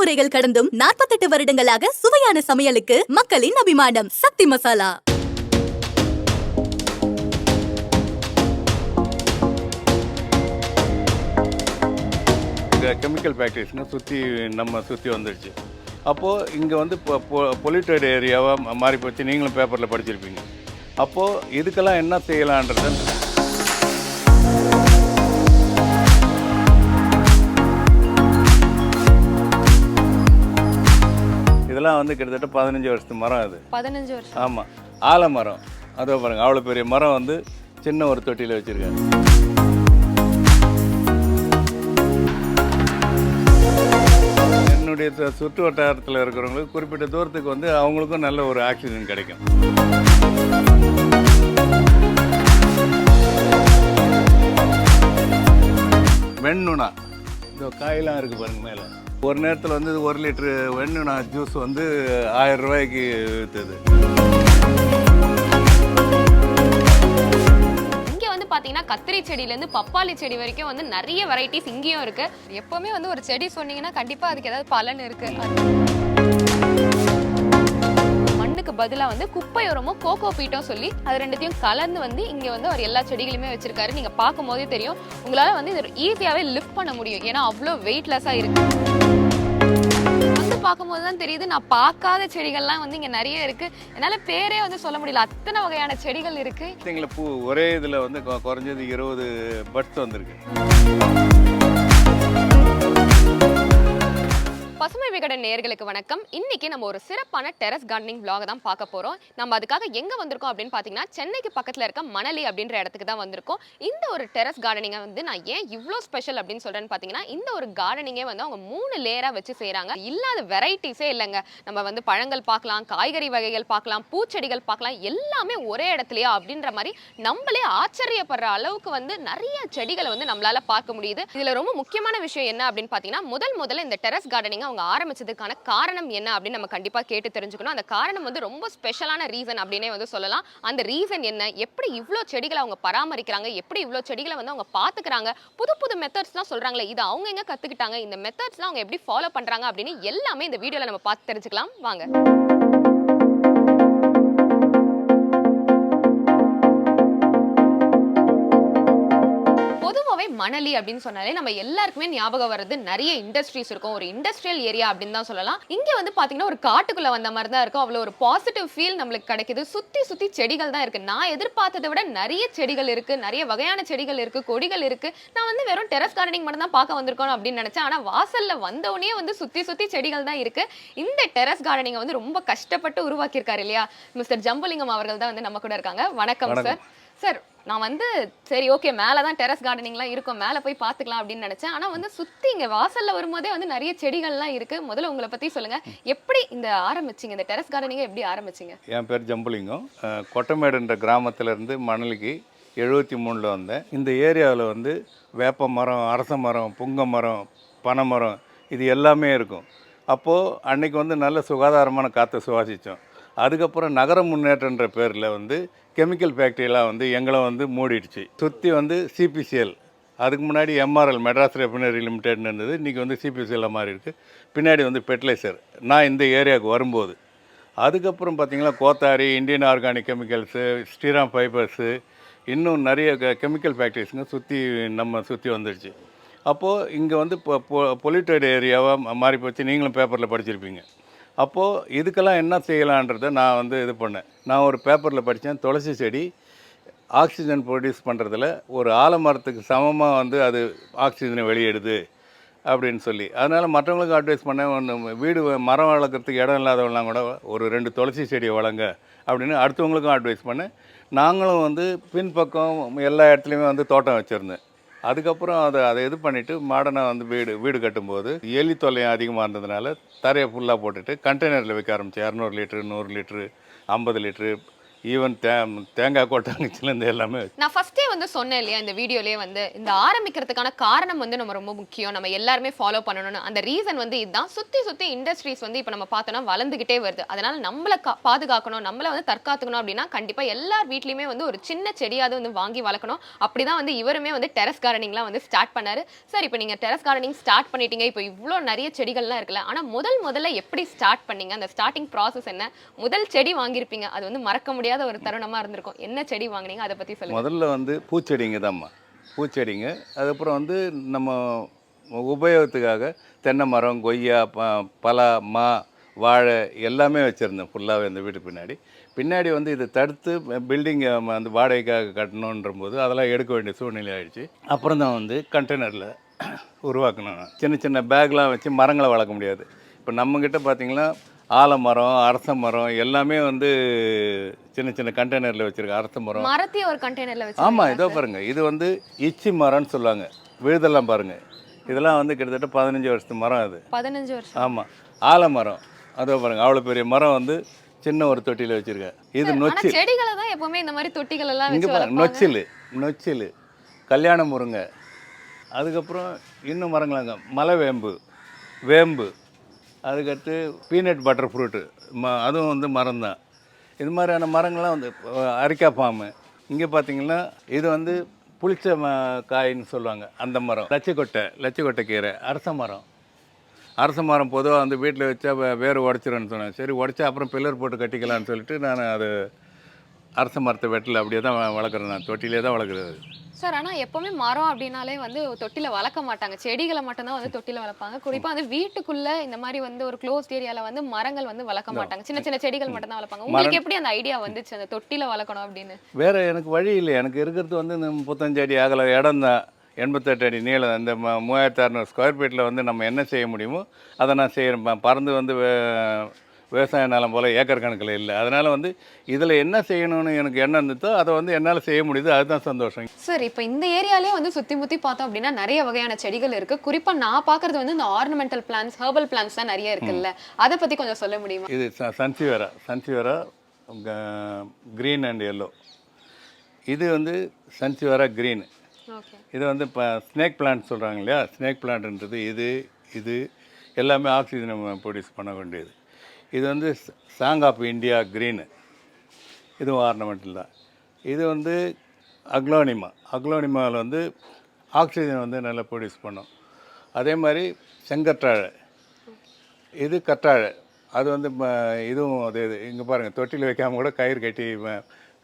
தலைமுறைகள் கடந்தும் நாற்பத்தெட்டு வருடங்களாக சுவையான சமையலுக்கு மக்களின் அபிமானம். சக்தி மசாலா. இந்த கெமிக்கல் ஃபேக்ட்ரிஸ்னு சுற்றி நம்ம சுற்றி வந்துடுச்சு அப்போது இங்கே வந்து இப்போ பொல்யூட்டட் ஏரியாவாக மாறி போச்சு நீங்களும் பேப்பரில் படிச்சிருப்பீங்க. அப்போது இதுக்கெல்லாம் என்ன செய்யலான்றது இதெல்லாம் வந்து கிட்டத்தட்ட பதினஞ்சு வருஷத்து மரம் அது. பதினஞ்சு வருஷம். ஆமாம் ஆலமரம் அதோ பாருங்கள் அவ்வளோ பெரிய மரம் வந்து சின்ன ஒரு தொட்டியில் வச்சுருக்காங்க. என்னுடைய சுற்று வட்டாரத்தில் இருக்கிறவங்களுக்கு குறிப்பிட்ட தூரத்துக்கு வந்து அவங்களுக்கும் நல்ல ஒரு ஆக்சிஜன் கிடைக்கும். வெண்ணுணா இந்த காயெல்லாம் இருக்குது பாருங்க மேலே. ஒரு நேரத்தில் வந்து ஒரு லிட்ரு நான் ஜூஸ் வந்து ஆயிரம் ரூபாய்க்கு விற்றுது பார்த்தீங்கன்னா வந்து கத்திரி செடியிலேருந்து பப்பாளி செடி வரைக்கும் வந்து நிறைய வெரைட்டிஸ் இங்கேயும் இருக்குது எப்போவுமே வந்து ஒரு செடி சொன்னீங்கன்னா கண்டிப்பாக அதுக்கு ஏதாவது பலன் இருக்குது மண்ணுக்கு பதிலா வந்து குப்பை உரமும் கோகோ பீட்டும் சொல்லி அது ரெண்டுத்தையும் கலந்து வந்து இங்க வந்து அவர் எல்லா செடிகளுமே வச்சிருக்காரு. நீங்க பார்க்கும் போதே தெரியும். உங்களால வந்து இது ஈஸியாவே லிஃப்ட் பண்ண முடியும். ஏன்னா அவ்வளோ வெயிட்லெஸ்ஸாக இருக்கு. வந்து பார்க்கும்போது தான் தெரியுது நான் பார்க்காத செடிகள்லாம் வந்து இங்க நிறைய இருக்கு. என்னால பேரே வந்து சொல்ல முடியல. அத்தனை வகையான செடிகள் இருக்கு. எங்களை பூ ஒரே இதில் வந்து குறைஞ்சது இருபது பட்ஸ் வந்திருக்கு. பசுமை விகடன் நேர்களுக்கு வணக்கம். இன்னைக்கு நம்ம ஒரு சிறப்பான டெரஸ் கார்டனிங் விலாக தான் பார்க்க போறோம். நம்ம அதுக்காக எங்க வந்திருக்கோம் அப்படின்னு பாத்தீங்கன்னா சென்னைக்கு பக்கத்துல இருக்க மணலி அப்படின்ற இடத்துக்கு தான் வந்திருக்கோம். இந்த ஒரு டெரஸ் கார்டனிங்கை வந்து நான் ஏன் இவ்வளோ ஸ்பெஷல் அப்படின்னு சொல்றேன்னு பாத்தீங்கன்னா இந்த ஒரு கார்டனிங்கே வந்து அவங்க மூணு லேயரா வச்சு செய்கிறாங்க இல்லாத வெரைட்டிஸே இல்லைங்க. நம்ம வந்து பழங்கள் பார்க்கலாம் காய்கறி வகைகள் பார்க்கலாம் பூச்செடிகள் பார்க்கலாம் எல்லாமே ஒரே இடத்துலயா அப்படின்ற மாதிரி நம்மளே ஆச்சரியப்படுற அளவுக்கு வந்து நிறைய செடிகளை வந்து நம்மளால பார்க்க முடியுது. இதுல ரொம்ப முக்கியமான விஷயம் என்ன அப்படின்னு பாத்தீங்கன்னா முதல் முதல்ல இந்த டெரஸ் கார்டனிங்கை அவங்க ஆரம்பிச்சதுக்கான காரணம் என்ன அப்படின்னு நம்ம கண்டிப்பா கேட்டு தெரிஞ்சுக்கணும். அந்த காரணம் வந்து ரொம்ப ஸ்பெஷலான ரீசன் அப்படின்னே வந்து சொல்லலாம். அந்த ரீசன் என்ன? எப்படி இவ்வளோ செடிகளை அவங்க பராமரிக்கிறாங்க? எப்படி இவ்வளோ செடிகளை வந்து அவங்க பாத்துக்கிறாங்க? புது புது மெத்தட்ஸ்லாம் சொல்றாங்களே இது அவங்க எங்க கத்துக்கிட்டாங்க? இந்த மெத்தட்ஸ்லாம் அவங்க எப்படி ஃபாலோ பண்றாங்க? அப்படின்னு எல்லாமே இந்த வீடியோல நம்ம பார்த்து தெரிஞ்சுக்கலாம். வாங்க. பொதுவாகவே மணலி அப்படின்னு சொன்னாலே நம்ம எல்லாருக்குமே ஞாபகம் வர்றது நிறைய இண்டஸ்ட்ரீஸ் இருக்கும். ஒரு இண்டஸ்ட்ரியல் ஏரியா அப்படின்னு தான் சொல்லலாம். இங்கே வந்து பார்த்தீங்கன்னா ஒரு காட்டுக்குள்ள வந்த மாதிரி தான் இருக்கும். அவ்வளோ ஒரு பாசிட்டிவ் ஃபீல் நம்மளுக்கு கிடைக்குது. சுற்றி சுற்றி செடிகள் தான் இருக்குது நான் எதிர்பார்த்ததை விட நிறைய செடிகள் இருக்கு. நிறைய வகையான செடிகள் இருக்கு. கொடிகள் இருக்கு. நான் வந்து வெறும் டெரஸ் கார்டனிங் மட்டும் தான் பார்க்க வந்திருக்கோம் அப்படின்னு நினச்சேன். ஆனால் வாசல்ல வந்தவொடனே வந்து சுற்றி சுற்றி செடிகள் தான் இருக்கு. இந்த டெரஸ் கார்டனிங்கை வந்து ரொம்ப கஷ்டப்பட்டு உருவாக்கியிருக்காரு இல்லையா? மிஸ்டர் ஜம்புலிங்கம் அவர்கள் தான் வந்து நம்ம கூட இருக்காங்க. வணக்கம் சார் சார் நான் வந்து சரி ஓகே மேலே தான் டெரஸ் கார்டனிங்லாம் இருக்கும். மேலே போய் பார்த்துக்கலாம் அப்படின்னு நினச்சேன். ஆனால் வந்து சுற்றி இங்கே வாசலில் வரும்போதே வந்து நிறைய செடிகள்லாம் இருக்குது முதல்ல உங்களை பற்றி சொல்லுங்கள் எப்படி இந்த ஆரம்பிச்சிங்க? இந்த டெரஸ் கார்டனிங்கை எப்படி ஆரம்பிச்சிங்க? என் பேர் ஜம்புலிங்கம். கொட்டமேடுன்ற கிராமத்திலேருந்து மணலிக்கு எழுபத்தி மூணில் வந்தேன். இந்த ஏரியாவில் வந்து வேப்ப மரம் அரச மரம் புங்க மரம் பனை மரம் இது எல்லாமே இருக்கும். அப்போது அன்னைக்கு வந்து நல்ல சுகாதாரமான காற்றை சுவாசித்தோம் அதுக்கப்புறம் நகர முன்னேற்றன்ற பேரில் வந்து கெமிக்கல் ஃபேக்ட்ரியெல்லாம் வந்து எங்களை வந்து மூடிடுச்சு. சுற்றி வந்து சிபிசிஎல் அதுக்கு முன்னாடி எம்ஆர்எல் மெட்ராஸ் ரெஃபினரி லிமிடெட்னு இருந்தது. இன்றைக்கி வந்து சிபிசிஎல் மாதிரி இருக்குது பின்னாடி வந்து ஃபெர்டிலைசர் நான் இந்த ஏரியாவுக்கு வரும்போது. அதுக்கப்புறம் பார்த்தீங்கன்னா Kothari Indian organic chemicals Shriram fibres இன்னும் நிறைய கெமிக்கல் ஃபேக்ட்ரிஸுங்க சுற்றி நம்ம சுற்றி வந்துடுச்சு. அப்போது இங்கே வந்து இப்போ பொல்யூட்டட் ஏரியாவாக மாறி போச்சு நீங்களும் பேப்பரில் படிச்சிருப்பீங்க. அப்போது இதுக்கெல்லாம் என்ன செய்யலான்றதை நான் வந்து இது பண்ணேன். நான் ஒரு பேப்பரில் படித்தேன் துளசி செடி ஆக்சிஜன் ப்ரொடியூஸ் பண்ணுறதுல ஒரு ஆலமரத்துக்கு சமமாக வந்து அது ஆக்சிஜனை வெளியிடுது அப்படின்னு சொல்லி. அதனால் மற்றவங்களுக்கு அட்வைஸ் பண்ணேன் ஒன்று வீடு மரம் வளர்க்குறதுக்கு இடம் இல்லாதவங்களாம் கூட ஒரு ரெண்டு துளசி செடியை வளங்க அப்படின்னு அடுத்தவங்களுக்கும் அட்வைஸ் பண்ணேன். நாங்களும் வந்து பின்பக்கம் எல்லா இடத்துலையுமே வந்து தோட்டம் வச்சுருந்தேன். அதுக்கப்புறம் அதை அதை இது பண்ணிவிட்டு மாடனாக வந்து வீடு வீடு கட்டும்போது எலி தொல்லையும் அதிகமாக இருந்ததுனால தரையை ஃபுல்லாக போட்டுட்டு கண்டெய்னரில் வைக்க ஆரம்பிச்சு இரநூறு லிட்ரு நூறு லிட்ரு ஐம்பது லிட்ரு ஈவன் தே தேங்காய் கொட்டாங்கச்சிலேருந்து எல்லாமே நான் ஃபஸ்ட்டே வந்து சொன்னேன் இல்லையா இந்த வீடியோலேயே வந்து இந்த ஆரம்பிக்கிறதுக்கான காரணம் வந்து நம்ம ரொம்ப முக்கியம் நம்ம எல்லாருமே ஃபாலோ பண்ணணும்னு. அந்த ரீசன் வந்து இதுதான். சுற்றி சுற்றி இண்டஸ்ட்ரீஸ் வந்து இப்போ நம்ம பார்த்தோம்னா வளர்ந்துக்கிட்டே வருது. அதனால் நம்மளை கா- பாதுகாக்கணும் நம்மளை வந்து தற்காத்துக்கணும் அப்படின்னா கண்டிப்பாக எல்லார் வீட்லேயுமே வந்து ஒரு சின்ன செடியாவது வந்து வாங்கி வளர்க்கணும். அப்படிதான் வந்து இவருமே வந்து டெரஸ் கார்டனிங்லாம் வந்து ஸ்டார்ட் பண்ணாரு. சார் இப்போ நீங்கள் டெரஸ் கார்டனிங் ஸ்டார்ட் பண்ணிட்டீங்க. இப்போ இவ்வளோ நிறைய செடிகள்லாம் இருக்குல்ல ஆனால் முதல் முதல்ல எப்படி ஸ்டார்ட் பண்ணீங்க? அந்த ஸ்டார்டிங் ப்ராசஸ் என்ன? முதல் செடி வாங்கியிருப்பீங்க. அது வந்து மறக்க முடியாது ஒரு தருணமாக இருந்திருக்கும். என்ன செடி வாங்குனீங்க? அதை பற்றி சொல்லுங்கள் முதல்ல வந்து பூச்செடிங்க தான்மா. பூச்செடிங்க. அதுக்கப்புறம் வந்து நம்ம உபயோகத்துக்காக தென்னை மரம் கொய்யா ப பலா மா வாழை எல்லாமே வச்சுருந்தேன் ஃபுல்லாகவே இந்த வீட்டு பின்னாடி. பின்னாடி வந்து இதை தடுத்து பில்டிங் அந்த வாடகைக்காக கட்டணுன்ற போது அதெல்லாம் எடுக்க வேண்டிய சூழ்நிலை ஆயிடுச்சு. அப்புறம் தான் வந்து கண்டெய்னரில் உருவாக்கணும் சின்ன சின்ன பேக்லாம் வச்சு மரங்களை வளர்க்க முடியாது. இப்போ நம்மக்கிட்ட பார்த்தீங்கன்னா ஆலமரம் அரச மரம் எல்லாமே வந்து சின்ன சின்ன கண்டெய்னரில் வச்சுருக்கேன் அரச மரம் மரத்தையே ஒரு கண்டெய்னர்ல வச்சு ஆமாம் இதோ பாருங்க இது வந்து இச்சி மரம்னு சொல்லுவாங்க. விழுதெல்லாம் பாருங்க. இதெல்லாம் வந்து கிட்டத்தட்ட பதினஞ்சு வருஷத்து மரம் அது. பதினஞ்சு வருஷம். ஆமாம் ஆலமரம். அதோ பாருங்க அவ்வளோ பெரிய மரம் வந்து சின்ன ஒரு தொட்டியில் வச்சுருக்கேன். இது ஆனா நொச்சில். செடிகளை தான் எப்பவுமே இந்த மாதிரி தொட்டிகள் எல்லாம் இங்கே பாருங்க நொச்சில் நொச்சில். கல்யாண முருங்கை. அதுக்கப்புறம் இன்னும் மரங்களாங்க. மலை வேம்பு வேம்பு. அதுக்கடுத்து பீனட் பட்டர் ஃப்ரூட்டு ம அதுவும் வந்து மரம் தான் இது மாதிரியான மரங்கள்லாம் வந்து அஹ், அரிக்காய் பாம்பு. இங்கே பார்த்தீங்கன்னா இது வந்து புளிச்ச ம காயின்னு சொல்லுவாங்க அந்த மரம். லட்சக்கொட்டை லட்சக்கொட்டை கீரை அரச மரம். அரச மரம் பொதுவாக வந்து வீட்டில் வச்சா வேறு வேர் சொன்னேன் சரி உடச்சா அப்புறம் பில்லர் போட்டு கட்டிக்கலான்னு சொல்லிட்டு நான் அது அரச மரத்தை வெட்டில் அப்படியே தான் வளர்க்குறேன் நான். தொட்டிலே தான் வளர்க்குறது சார் ஆனா எப்பவுமே மரம் அப்படின்னாலே வந்து தொட்டில வளர்க்க மாட்டாங்க. செடிகளை மட்டும்தான் வந்து தொட்டில வளர்ப்பாங்க. குறிப்பா வந்து வீட்டுக்குள்ள இந்த மாதிரி வந்து ஒரு க்ளோஸ்ட் ஏரியால வந்து மரங்கள் வந்து வளர்க்க மாட்டாங்க. சின்ன சின்ன செடிகள் மட்டும் தான் வளர்ப்பாங்க உங்களுக்கு எப்படி அந்த ஐடியா வந்துச்சு? அந்த தொட்டில வளர்க்கணும் அப்படின்னு. வேறு எனக்கு வழி இல்லை எனக்கு இருக்கிறது வந்து இந்த முப்பத்தஞ்சு அடி அகல இடம் தான். எண்பத்தெட்டு அடி நீளம் இந்த மூவாயிரத்து அறநூறு ஸ்கொயர் ஃபீட்டில் வந்து நம்ம என்ன செய்ய முடியுமோ அதை நான் செய்கிறேன் பறந்து வந்து விவசாய நிலம் போல் ஏக்கர் கணக்கில் இல்லை. அதனால் வந்து இதில் என்ன செய்யணும்னு எனக்கு எண்ணம் இருந்ததோ அதை வந்து என்னால் செய்ய முடியுது. அதுதான் சந்தோஷம். சார் இப்போ இந்த ஏரியாலே வந்து சுத்தி முத்தி பார்த்தோம் அப்படின்னா நிறைய வகையான செடிகள் இருக்கு. குறிப்பா நான் பார்க்கறது வந்து இந்த ஆர்னமெண்டல் பிளான்ஸ் ஹெர்பல் பிளான்ஸ் தான் நிறைய இருக்குல்ல. அதை பத்தி கொஞ்சம் சொல்ல முடியுமா? இது sansevieria sansevieria green and yellow இது வந்து சன்சிவேரா க்ரீன் இது வந்து இப்போ ஸ்னேக் பிளான்ட் சொல்கிறாங்க இல்லையா? ஸ்னேக் பிளான்ட்ன்றது இது இது எல்லாமே ஆக்சிஜனை ப்ரொடியூஸ் பண்ண வேண்டியது. இது வந்து சாங் ஆஃப் இந்தியா க்ரீனு இதுவும் ஆர்னமெண்டல் தான். இது வந்து அக்லோனிமா அக்லோனிமாவில் வந்து ஆக்சிஜன் வந்து நல்லா ப்ரொடியூஸ் பண்ணும். அதே மாதிரி செங்கற்றாழை. இது கற்றாழை. அது வந்து இதுவும் அதே இது. இங்கே பாருங்கள் தொட்டியில் வைக்காம கூட கயிறு கட்டி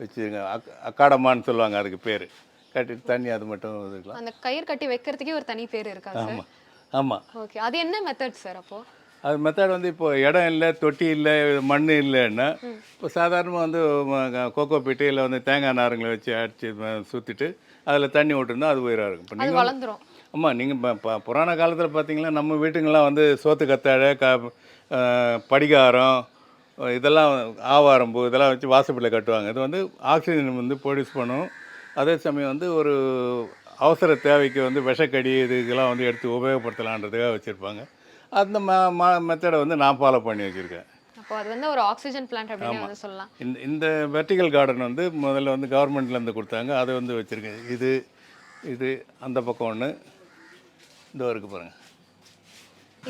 வச்சுருங்க அக் அக்காடமான்னு சொல்லுவாங்க அதுக்கு பேர். கட்டிட்டு தண்ணி அது மட்டும் இதுக்கலாம். அந்த கயிறு கட்டி வைக்கிறதுக்கே ஒரு தனி பேர் இருக்கா ஆமாம் ஆமாம் ஓகே. அது என்ன மெத்தட் சார் அப்போ? அது மெத்தட் வந்து இப்போ இடம் இல்லை தொட்டி இல்லை மண் இல்லைன்னா இப்போ சாதாரணமாக வந்து கோகோ பிட்டு இல்லை வந்து தேங்காய் நாருங்களை வச்சு அடித்து சுற்றிட்டு அதில் தண்ணி விட்டுருந்தா அது உயிராக இருக்கும். இப்போ நீங்கள் வளர்ந்துரும். ஆமாம் நீங்கள் புராண காலத்தில் பார்த்தீங்கன்னா நம்ம வீட்டுங்கெல்லாம் வந்து சோத்து கத்தாழை க படிகாரம் இதெல்லாம் ஆவாரம்பூ இதெல்லாம் வச்சு வாசப்படியில் கட்டுவாங்க. இது வந்து ஆக்சிஜன் வந்து ப்ரொடியூஸ் பண்ணும். அதே சமயம் வந்து ஒரு அவசர தேவைக்கு வந்து விஷக்கடி இதுக்கெல்லாம் வந்து எடுத்து உபயோகப்படுத்தலான்றதுக்காக வச்சுருப்பாங்க. அந்த ம மெத்தடை வந்து நான் ஃபாலோ பண்ணி வச்சுருக்கேன். அப்போ அது வந்து ஒரு ஆக்சிஜன் பிளான்ட் அப்படின்னு வந்து சொல்லலாம். இந்த இந்த வெர்டிகல் கார்டன் வந்து முதல்ல வந்து கவர்மெண்ட்லேருந்து கொடுத்தாங்க. அதை வந்து வச்சுருக்கேன். இது இது அந்த பக்கம் ஒன்று இதோ இருக்கு பாருங்கள்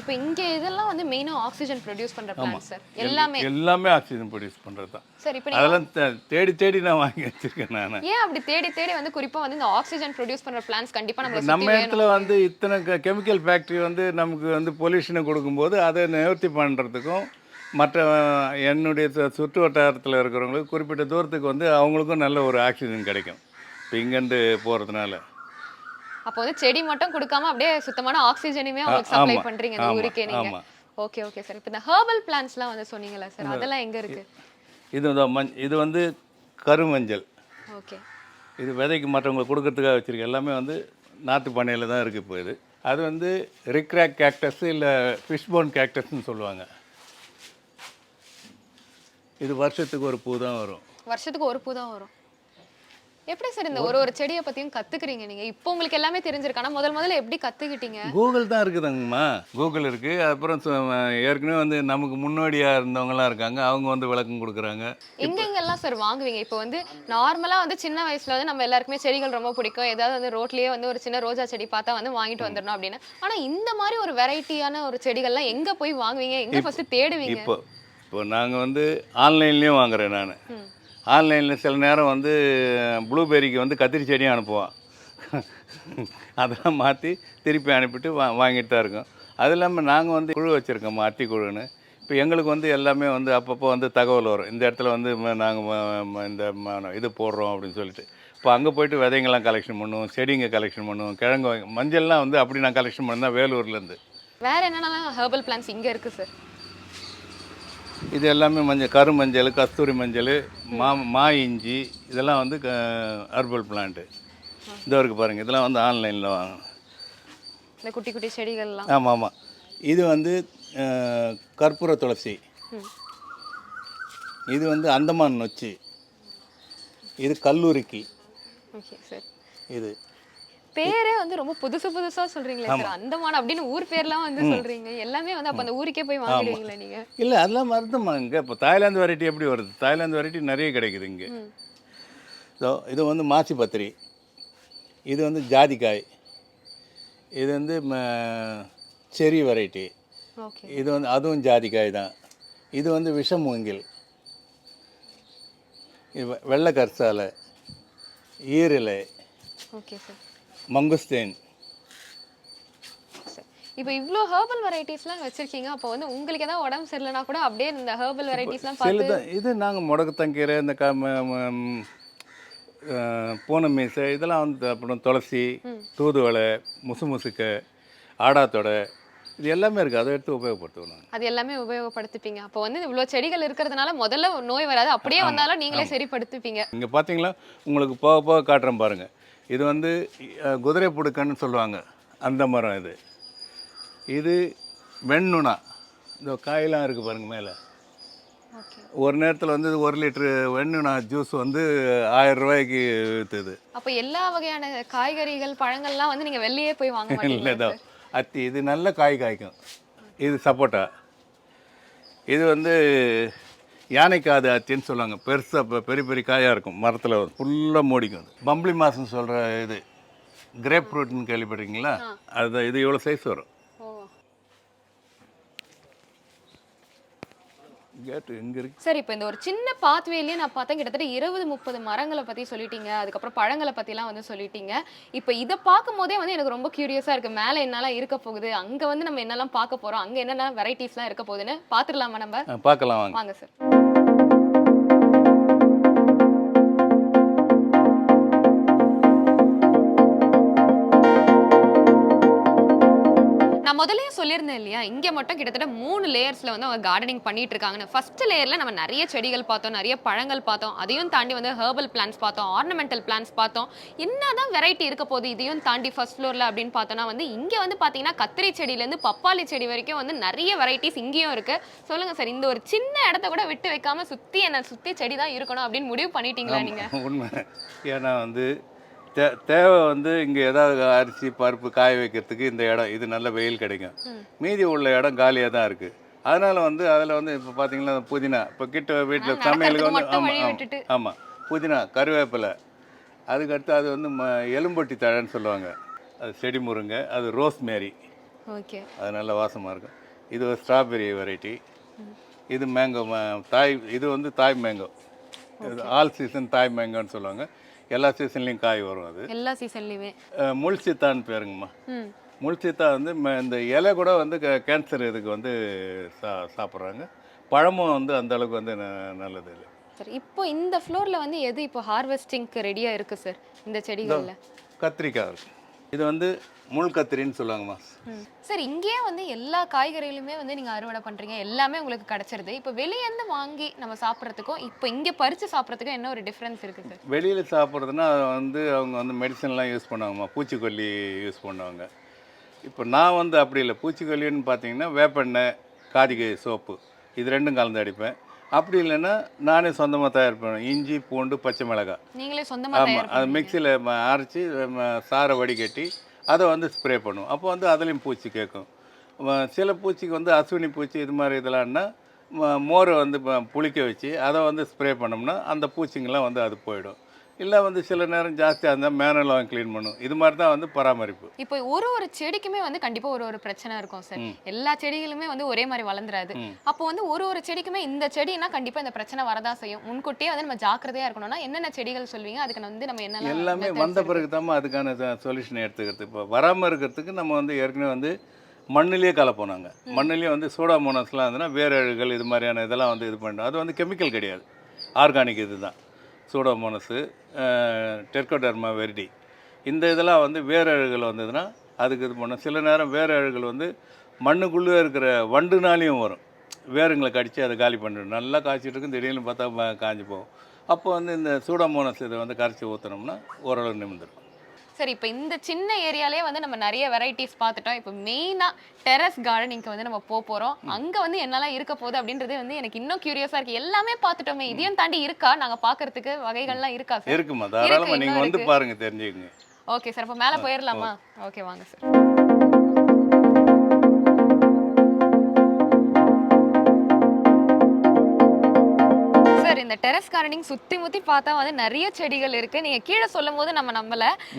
இப்போ இங்க இதெல்லாம் வந்து மெயினா ஆக்சிஜன் ப்ரொடியூஸ் பண்ற பிளான்ட் சார் எல்லாமே. எல்லாமே ஆக்சிஜன் ப்ரொடியூஸ் பண்ணுறது தான். சார் இப்போ அதெல்லாம் தேடி தேடி நான் வாங்கி வச்சுருக்கேன் நான். ஏன் அப்படி தேடி தேடி வந்து குறிப்பா வந்து இந்த ஆக்சிஜன் ப்ரொடியூஸ் பண்ற பிளான்ஸ் கண்டிப்பா நம்ம நம்ம இடத்துல வந்து இத்தனை கெமிக்கல் ஃபேக்ட்ரி வந்து நமக்கு வந்து பொல்யூஷனை கொடுக்கும்போது அதை நிவர்த்தி பண்ணுறதுக்கும் மற்ற என்னுடைய சுற்று வட்டாரத்தில் இருக்கிறவங்களுக்கு குறிப்பிட்ட தூரத்துக்கு வந்து அவங்களுக்கும் நல்ல ஒரு ஆக்சிஜன் கிடைக்கும். இப்போ இங்கேருந்து போகிறதுனால அப்போ வந்து செடி மட்டும் கொடுக்காம அப்படியே சுத்தமான ஆக்சிஜனுமே அவங்களுக்கு சப்ளை பண்றீங்க இந்த ஊருக்கே நீங்க. ஓகே ஓகே சார் இப்போ இந்த ஹெர்பல் பிளான்ஸ்லாம் வந்து சொன்னீங்கல்ல சார் அதெல்லாம் எங்க இருக்கு? இது இது வந்து கருமஞ்சள். ஓகே. இது விதைக்கு மற்றவங்களுக்கு கொடுக்கறதுக்காக வச்சுருக்கேன் எல்லாமே வந்து நாட்டு பண்ணையில் தான் இருக்குது இப்போ இது. அது வந்து ரிக்ராக் கேக்டஸ் இல்லை ஃபிஷ்போன் கேக்டஸ்னு சொல்லுவாங்க. இது வருஷத்துக்கு ஒரு பூ தான் வரும். வருஷத்துக்கு ஒரு பூ தான் வரும். எப்படி சார் இந்த ஒரு ஒரு செடியை பத்தியும் கத்துக்கிறீங்க நீங்க? இப்போ உங்களுக்கு எல்லாமே தெரிஞ்சிருக்கு. ஆனா முதல் முதல்ல எப்படி கத்துக்கிட்டீங்க? கூகுள் தான் இருக்குதுங்கம்மா. கூகுள் இருக்குது அப்புறம் ஏற்கனவே வந்து நமக்கு முன்னோடியாக இருந்தவங்கலாம் இருக்காங்க. அவங்க வந்து விளக்கம் கொடுக்குறாங்க. எங்க எங்கெல்லாம் சார் வாங்குவீங்க? இப்போ வந்து நார்மலா வந்து சின்ன வயசுல வந்து நம்ம எல்லாருக்குமே செடிகள் ரொம்ப பிடிக்கும். ஏதாவது வந்து ரோட்லயே வந்து ஒரு சின்ன ரோஜா செடி பார்த்தா வந்து வாங்கிட்டு வந்துடணும் அப்படின்னு. ஆனா இந்த மாதிரி ஒரு வெரைட்டியான ஒரு செடிகள்லாம் எங்க போய் வாங்குவீங்க? எங்க ஃபர்ஸ்ட் தேடுவீங்க? இப்போ இப்போ நாங்கள் வந்து ஆன்லைன்லேயும் வாங்குறேன் நான். ஆன்லைனில் சில நேரம் வந்து ப்ளூபெரிக்கு வந்து கத்திரி செடியும் அனுப்புவோம் அதெல்லாம் மாற்றி திருப்பி அனுப்பிட்டு வா வாங்கிட்டு தான் இருக்கோம். அது இல்லாமல் நாங்கள் வந்து குழு வச்சுருக்கோம் அத்தி குழுன்னு. இப்போ எங்களுக்கு வந்து எல்லாமே வந்து அப்பப்போ வந்து தகவல் வரும். இந்த இடத்துல வந்து நாங்கள் இந்த இது போடுறோம் அப்படின்னு சொல்லிட்டு. இப்போ அங்கே போயிட்டு விதைங்கள்லாம் கலெக்ஷன் பண்ணுவோம் செடிங்க கலெக்ஷன் பண்ணுவோம் கிழங்கு மஞ்சள்லாம் வந்து அப்படி நான் கலெக்ஷன் பண்ணேன் வேலூர்லேருந்து வேறு என்னென்னலாம் ஹெர்பல் பிளான்ஸ் இங்கே இருக்குது சார் இது எல்லாமே மஞ்சள் கரு மஞ்சள் கஸ்தூரி மஞ்சள் மா மா இஞ்சி இதெல்லாம் வந்து ஹர்பல் பிளான்ட்டு இதோ இருக்குது பாருங்கள் இதெல்லாம் வந்து ஆன்லைனில் வாங்கணும். இந்த குட்டி குட்டி செடிகள்லாம். ஆமாம் ஆமாம் இது வந்து கற்பூர துளசி. இது வந்து அந்தமான் நொச்சி. இது கல்லூரிக்கி. Okay sir. இது. பேரே வந்து ரொம்ப புதுசு புதுசா சொல்றீங்களே சார். அந்தமான் அப்படின்னு ஊர் பேர்லாம் வந்து சொல்றீங்க. எல்லாமே வந்து அப்ப அந்த ஊருக்கே போய் வாங்கிடுவீங்களா நீங்க? இல்லை அதெல்லாம் மருந்துமா இங்கே இப்போ தாய்லாந்து வெரைட்டி எப்படி வருது? தாய்லாந்து வெரைட்டி நிறைய கிடைக்குது இங்கே. ஸோ இது வந்து மாசி பத்திரி. இது வந்து ஜாதிக்காய். இது வந்து செரி வெரைட்டி இது வந்து அதுவும் ஜாதிக்காய் தான். இது வந்து விஷமூங்கில் வெள்ளை கரிசாலை ஈரிலை. Okay sir. மங்குஸ்தேன். இப்போ இவ்ளோ ஹெர்பல் வெரைட்டிஸ்லாம் வச்சிருக்கீங்க. அப்போ வந்து உங்களுக்கு ஏதாவது உடம்பு சரியில்லைனா கூட அப்படியே இந்த ஹெர்பல் வெரைட்டிஸ்லாம் பார்த்து இது நாங்கள் முடக்கத்தங்கீரை இந்த க பூனை மீசை இதெல்லாம் வந்து அப்புறம் துளசி தூதுவளை முசு முசுக்கை ஆடாத்தொடை இது எல்லாமே இருக்குது அதை எடுத்து உபயோகப்படுத்துவோம் அது எல்லாமே உபயோகப்படுத்திப்பீங்க. அப்போ வந்து இவ்ளோ செடிகள் இருக்கிறதுனால முதல்ல நோய் வராது. அப்படியே வந்தாலும் நீங்களே சரிப்படுத்திப்பீங்க. இங்கே பார்த்தீங்களா உங்களுக்கு போக போக காட்டுறேன் பாருங்கள் இது வந்து குதிரை புடுக்கன்னு சொல்லுவாங்க. அந்த மரம் இது. இது வெண்ணுணா இந்த காயெல்லாம் இருக்குது பாருங்கள் மேலே. ஒரு நேரத்தில் வந்து ஒரு லிட்ரு வெண்ணுணா ஜூஸ் வந்து ஆயிரம் ரூபாய்க்கு விற்றுது அப்போ எல்லா வகையான காய்கறிகள் பழங்கள்லாம் வந்து நீங்க வெளியே போய் வாங்க இதோ அத்தி இது நல்ல காய் காய்க்கும். இது சப்போட்டா. இது வந்து யானைக்காது அத்தின்னு சொல்லுவாங்க. பெருசாக பெரிய பெரிய காயாக இருக்கும். மரத்தில் ஃபுல்லாக மூடிக்கும் அது. பம்பளி மாசம் சொல்கிற இது கிரேப் ஃப்ரூட்னு கேள்விப்பட்டிருக்கீங்களா அது இது இவ்வளோ சைஸ் வரும். சரி இப்போ இந்த ஒரு சின்ன பாத்வேலயே நான் பார்த்தேன். கிட்டத்தட்ட இருபது முப்பது மரங்களை பத்தி சொல்லிட்டீங்க. அதுக்கப்புறம் பழங்களை பத்திலாம் வந்து சொல்லிட்டீங்க. இப்போ இதை பார்க்கும் போதே வந்து எனக்கு ரொம்ப கியூரியஸா இருக்கு. மேலே என்னெல்லாம் இருக்க போகுது? அங்க வந்து நம்ம என்னெல்லாம் பார்க்க போறோம்? அங்க என்னென்ன வெரைட்டிஸ்லாம் இருக்க போகுதுன்னு பார்த்துடலாமா நம்ம? பார்க்கலாம் வாங்க. சார் நான் முதல்லயே சொல்லியிருந்தேன் இல்லையா? இங்க மட்டும் கிட்டத்தட்ட மூணு லேயர்ஸ்ல வந்து அவங்க கார்டனிங் பண்ணிட்டு இருக்காங்கன்னு ஃபர்ஸ்ட் லேயர்ல நம்ம நிறைய செடிகள் பார்த்தோம் நிறைய பழங்கள் பார்த்தோம். அதையும் தாண்டி வந்து ஹெர்பல் பிளான்ஸ் பார்த்தோம் ஆர்னமெண்டல் பிளான்ஸ் பார்த்தோம். என்னதான் வெரைட்டி இருக்க போகுது இதையும் தாண்டி ஃபர்ஸ்ட் ஃப்ளோர்ல அப்படின்னு பார்த்தோம்னா வந்து இங்க வந்து பாத்தீங்கன்னா கத்திரி செடியில இருந்து பப்பாளி செடி வரைக்கும் வந்து நிறைய வெரைட்டிஸ் இங்கேயும் இருக்கு. சொல்லுங்க சார் இந்த ஒரு சின்ன இடத்த கூட விட்டு வைக்காம சுத்தி என்ன சுத்தி செடி தான் இருக்கணும் அப்படின்னு முடிவு பண்ணிட்டீங்களா நீங்க? உண்மை. ஏன்னா வந்து தே தேவை வந்து இங்கே ஏதாவது அரிசி பருப்பு காய வைக்கிறதுக்கு இந்த இடம் இது நல்ல வெயில் கிடைக்கும். மீதி உள்ள இடம் காலியாக தான் இருக்குது அதனால் வந்து அதில் வந்து இப்போ பார்த்தீங்கன்னா புதினா இப்போ கிட்ட வீட்டில் சமையலுக்கு வந்து ஆமாம் ஆமாம் புதினா கருவேப்பிலை. அதுக்கடுத்து அது வந்து ம எலும்பொட்டி தழைன்னு சொல்லுவாங்க. அது செடி முருங்கை அது ரோஸ்மேரி. ஓகே. அது நல்ல வாசமாக இருக்கும். இது ஒரு ஸ்ட்ராபெரி வெரைட்டி. இது மேங்கோ தாய் இது வந்து தாய் மேங்கோ. இது ஆல் சீசன் தாய் மேங்கோன்னு சொல்லுவாங்க. எல்லா சீசன்லேயும் காய் வரும் அது. எல்லா சீசன்லயுமே அஹ், முள்சித்தான்னு பேருங்கம்மா. ம். முள்சித்தா வந்து இந்த இலை கூட வந்து கேன்சர் இதுக்கு வந்து சா சாப்பிட்றாங்க. பழமும் வந்து அந்த அளவுக்கு வந்து நல்லது இல்லை. சரி இப்போ இந்த ஃப்ளோர்ல வந்து எது இப்போ ஹார்வெஸ்டிங்க்கு ரெடியா இருக்கு சார் இந்த செடிகள்ல. கத்திரிக்காய் இருக்கு. இது வந்து முள் கத்திரின்னு சொல்லுவாங்கம்மா சார் இங்கேயே வந்து எல்லா காய்கறிகளுமே வந்து நீங்க அறுவடை பண்றீங்க. எல்லாமே உங்களுக்கு கிடைச்சிருது. இப்போ வெளியே இருந்து வாங்கி நம்ம சாப்பிட்றதுக்கும் இப்போ இங்க பறிச்சு சாப்பிட்றதுக்கும் என்ன ஒரு டிஃபரன்ஸ் இருக்கு சார் வெளியில் சாப்பிட்றதுன்னா வந்து அவங்க வந்து மெடிசன்லாம் யூஸ் பண்ணுவாங்கம்மா பூச்சிக்கொல்லி யூஸ் பண்ணுவாங்க. இப்போ நான் வந்து அப்படி இல்லை. பூச்சிக்கொல்லின்னு பார்த்தீங்கன்னா வேப்பெண்ணெய் காதிகை சோப்பு. இது ரெண்டும் கலந்து அடிப்பேன். அப்படி இல்லைன்னா நானே சொந்தமாக தயார் பண்ணுவேன் இஞ்சி பூண்டு பச்சை மிளகாய். நீங்களே சொந்தமா ஆமாம் அது. மிக்சியில் அரைச்சி சாறை வடிகட்டி அதை வந்து ஸ்ப்ரே பண்ணுவோம். அப்போ வந்து அதுலேயும் பூச்சி கேட்கும். சில பூச்சிக்கு வந்து அஸ்வினி பூச்சி இது மாதிரி இதெல்லாம்னா மோரை வந்து புளிக்க வச்சு அதை வந்து ஸ்ப்ரே பண்ணோம்னா அந்த பூச்சிங்கெல்லாம் வந்து அது போயிடும். இல்லை வந்து சில நேரம் ஜாஸ்தியாக இருந்தால் மேனெல்லாம் க்ளீன் பண்ணும். இது மாதிரி தான் வந்து பராமரிப்பு. இப்போ ஒரு ஒரு செடிக்குமே வந்து கண்டிப்பா ஒரு ஒரு பிரச்சனை இருக்கும் சார். எல்லா செடிகளுமே வந்து ஒரே மாதிரி வளர்ந்துராது. அப்போ வந்து ஒரு ஒரு செடிக்குமே இந்த செடினா கண்டிப்பா இந்த பிரச்சனை வரதா செய்யும். முன்கூட்டியே வந்து நம்ம ஜாக்கிரதையா இருக்கணும்னா என்னென்ன செடிகள் சொல்வீங்க? அதுக்கு வந்து நம்ம என்னெல்லாம் எல்லாமே வந்த? பிறகு தான் அதுக்கான சொல்யூஷன் எடுத்துக்கிறது. இப்போ வராமல் இருக்கிறதுக்கு நம்ம வந்து ஏற்கனவே வந்து மண்ணிலேயே கலப்போம் நாங்கள் மண்ணிலேயே வந்து சூடாமோனஸ்லாம் இருந்ததுன்னா வேரழுகள் இது மாதிரியான இதெல்லாம் வந்து இது பண்ணுறோம் அது வந்து கெமிக்கல் கிடையாது. ஆர்கானிக் இது தான். Pseudomonas Trichoderma viride. இந்த இதெல்லாம் வந்து வேரழுகள் வந்ததுன்னா அதுக்கு இது பண்ணும் சில நேரம் வேரழுகள் வந்து மண்ணுக்குள்ளே இருக்கிற வண்டுனாலையும் வரும். வேருங்களை கடித்து அதை காலி பண்ணிடும். நல்லா காய்ச்சிட்டு இருக்கும் திடீர்னு பார்த்தா காஞ்சி போகும். அப்போ வந்து இந்த சூடோமோனஸ் இதை வந்து கரைச்சி ஊற்றினோம்னா ஓரளவு நிமிந்துடும் சரி இப்போ இந்த சின்ன ஏரியாலே வந்து நம்ம நிறைய வெரைட்டிஸ் பார்த்துட்டோம். இப்போ மெயினா டெரஸ் கார்டனிங்க்கு வந்து நம்ம போக போறோம். அங்க வந்து என்னெல்லாம் இருக்க போகுது அப்படின்றது வந்து எனக்கு இன்னும் கியூரியஸா இருக்கு. எல்லாமே பார்த்துட்டோமே. இதையும் தாண்டி இருக்கா? நாங்க பார்க்கிறதுக்கு வகைகள்லாம் இருக்கா சார் இருக்குமா? தாராளமாக நீங்கள் வந்து. பாருங்கள் தெரிஞ்சுக்கங்க. ஓகே சார் அப்போ மேலே போயிடலாமா ஓகே வாங்க சார் சார் இந்த டெரஸ் கார்டனிங் சுத்தி முத்தி பார்த்தா வந்து நிறைய செடிகள் இருக்கு. நீங்க கீழே சொல்லும் போது நம்ம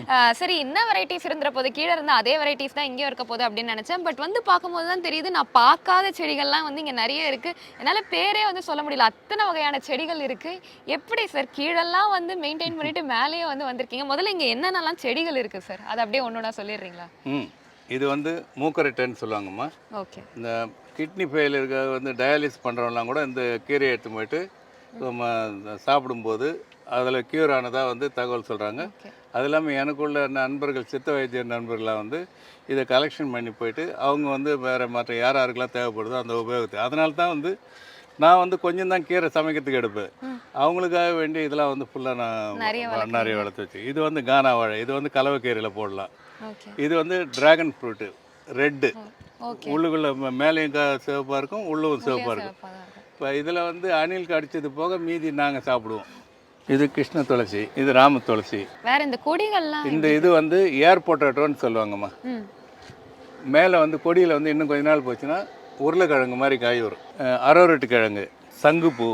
அஹ், சரி என்ன வெரைட்டிஸ் இருந்துற போது? கீழே இருந்தா அதே வெரைட்டிஸ் தான் இங்கேயும் இருக்க போகுது அப்படின்னு நினைச்சேன். பட் வந்து பார்க்கும்போது தான் தெரியுது நான் பார்க்காத செடிகள்லாம் வந்து இங்க நிறைய இருக்கு. என்னால பேரே வந்து சொல்ல முடியல. அத்தனை வகையான செடிகள் இருக்கு. எப்படி சார் கீழெல்லாம் வந்து மெயின்டைன் பண்ணிட்டு மேலேயே வந்து வந்திருக்கீங்க? முதல்ல இங்க என்னென்னலாம் செடிகள் இருக்கு சார் அதை அப்படியே ஒன்னொன்னா சொல்லிடுறீங்களா? ம். இது வந்து மூக்கரட்டைன்னு சொல்லுவாங்கம்மா. ஓகே. இந்த கிட்னி ஃபெயிலியருக்கு வந்து டயாலிஸ் பண்ணுறவங்களாம் கூட இந்த கீரையை எடுத்து போயிட்டு சாப்பிடும்போது அதில் க்யூர் ஆனதாக வந்து தகவல் சொல்கிறாங்க அது இல்லாமல் எனக்குள்ள நண்பர்கள் சித்த வைத்திய நண்பர்களாக வந்து இதை கலெக்ஷன் பண்ணி போயிட்டு அவங்க வந்து வேறு மற்ற யார் யாருக்கெல்லாம் தேவைப்படுதோ அந்த உபயோகத்தை. அதனால தான் வந்து நான் வந்து கொஞ்சம் தான் கீரை சமைக்கிறதுக்கு எடுப்பேன். அவங்களுக்காக வேண்டி இதெல்லாம் வந்து ஃபுல்லாக நான். நிறைய வளர்த்து வச்சு. இது வந்து கானா வாழை இது வந்து கலவை கீரையில் போடலாம் இது வந்து டிராகன் ஃப்ரூட்டு ரெட்டு உள்ளுக்குள்ள மேலேயும் க- சிவப்பா இருக்கும் உள்ளும் சிவப்பா இருக்கும். சிவப்பா தான் இருக்கும். இப்போ இதில் வந்து அணில் கடிச்சது போக மீதி நாங்கள் சாப்பிடுவோம். இது கிருஷ்ண துளசி இது ராம துளசி. வேற இந்த கொடிகள்லாம் இந்த இது வந்து ஏர் பொட்டேட்டோன்னு சொல்லுவாங்கம்மா. மேலே வந்து கொடியில் வந்து இன்னும் கொஞ்ச நாள் போச்சுன்னா உருளைக்கிழங்கு மாதிரி காய் வரும். அஹ் அரவரட்டு கிழங்கு சங்குப்பூ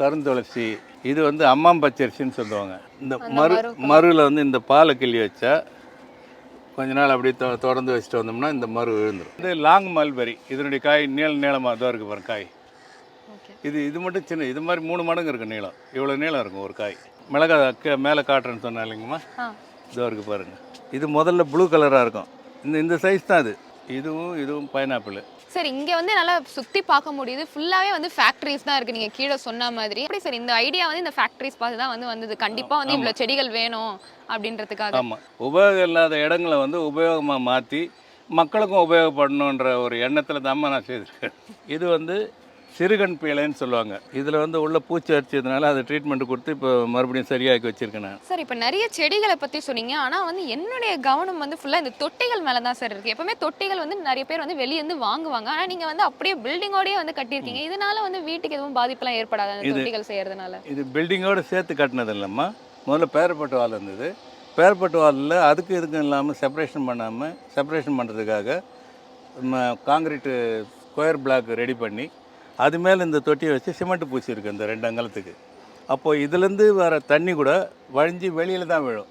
கருந்துளசி இது வந்து அம்மாம் பச்சரிசின்னு சொல்லுவாங்க. இந்த மறு மருவில் வந்து இந்த பாலை கிள்ளி வச்சா கொஞ்ச நாள் அப்படியே தொடர்ந்து வச்சுட்டு வந்தோம்னா இந்த மரு விழுந்துடும் இது லாங் மல்பெரி. இதனுடைய காய் நீள நீளமாக தான் இருக்குது பாருங்க காய். இது இது மட்டும் சின்ன இது மாதிரி மூணு மடங்கு இருக்கும் நீளம். இவ்வளோ நீளம் இருக்கும் ஒரு காய். மிளகாய் கீ- மேலே காட்டுறேன்னு சொன்னா இல்லைங்கம்மா? இதோ இருக்குது பாருங்க. இது முதல்ல ப்ளூ கலராக இருக்கும். இந்த இந்த சைஸ் தான் இது. இதுவும் இதுவும் பைனாப்பிள் சரி இங்க வந்து நல்லா சுத்தி பார்க்க முடியுது. ஃபுல்லாவே வந்து ஃபேக்டரிஸ் தான் இருக்கு. நீங்க கீழே சொன்ன மாதிரி. எப்படி சார் இந்த ஐடியா வந்து இந்த ஃபேக்டரிஸ் பார்த்து தான் வந்து வந்தது. கண்டிப்பா வந்து இவ்வளவு செடிகள் வேணும் அப்படின்றதுக்காக. ஆமாம் உபயோகம் இல்லாத இடங்களை வந்து உபயோகமாக மாற்றி மக்களுக்கும் உபயோகப்படணுன்ற ஒரு எண்ணத்தில் தான் நான் செய்திருக்கேன். இது வந்து சிறுகண் பீளைன்னு சொல்லுவாங்க. இதில் வந்து உள்ள பூச்சி அடிச்சதுனால அதை ட்ரீட்மெண்ட் கொடுத்து இப்போ மறுபடியும் சரியாக்கி வச்சுருக்கேன் நான். சார் இப்போ நிறைய செடிகளை பத்தி சொன்னீங்க. ஆனா வந்து என்னுடைய கவனம் வந்து ஃபுல்லா இந்த தொட்டிகள் மேல தான் சார் இருக்கு. எப்பவுமே தொட்டிகள் வந்து நிறைய பேர் வந்து வெளிய இருந்து வாங்குவாங்க. ஆனா நீங்க வந்து அப்படியே பில்டிங்கோடயே வந்து கட்டியிருக்கீங்க. இதனால வந்து வீட்டுக்கு எதுவும் பாதிப்புலாம் ஏற்படாது அந்த தொட்டிகள் செய்யறதுனால. இது பில்டிங்கோடு சேர்த்து கட்டினது இல்லைம்மா. முதல்ல பேரப்பட்டு வால் இருந்தது. பேரப்பட்டு வாலில் அதுக்கு இதுக்கும் இல்லாமல் செப்பரேஷன் பண்ணாமல் செப்பரேஷன் பண்ணுறதுக்காக காங்கிரீட்டு ஸ்கொயர் பிளாக் ரெடி பண்ணி அது மேலே இந்த தொட்டியை வச்சு சிமெண்ட் பூசி இருக்கு இந்த ரெண்டு அங்கலத்துக்கு. அப்போது இதுலேருந்து வர தண்ணி கூட வழிஞ்சு வெளியில் தான் விழும்.